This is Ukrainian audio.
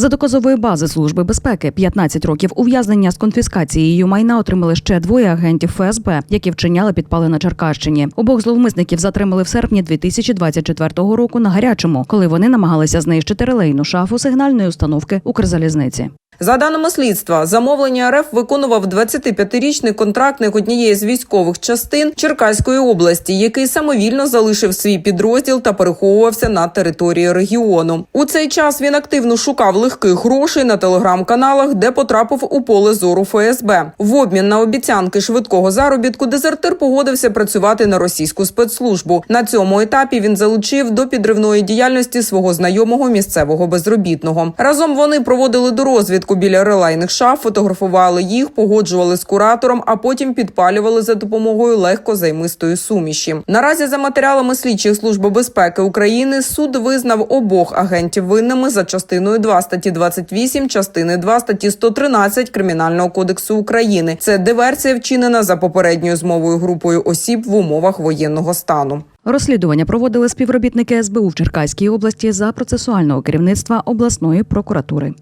За доказової бази Служби безпеки 15 років ув'язнення з конфіскацією майна отримали ще двоє агентів ФСБ, які вчиняли підпали на Черкащині. Обох зловмисників затримали в серпні 2024 року на гарячому, коли вони намагалися знищити релейну шафу сигнальної установки Укрзалізниці. За даними слідства, замовлення РФ виконував 25-річний контрактник однієї з військових частин Черкаської області, який самовільно залишив свій підрозділ та переховувався на території регіону. У цей час він активно шукав легких грошей на телеграм-каналах, де потрапив у поле зору ФСБ. В обмін на обіцянки швидкого заробітку дезертир погодився працювати на російську спецслужбу. На цьому етапі він залучив до підривної діяльності свого знайомого місцевого безробітного. Разом вони проводили до розвідку біля релейних шаф, фотографували їх, погоджували з куратором, а потім підпалювали за допомогою легкозаймистої суміші. Наразі за матеріалами слідчих служби безпеки України суд визнав обох агентів винними за частиною 2 статті 28, частини 2 статті 113 Кримінального кодексу України. Це диверсія вчинена за попередньою змовою групою осіб в умовах воєнного стану. Розслідування проводили співробітники СБУ в Черкаській області за процесуального керівництва обласної прокуратури.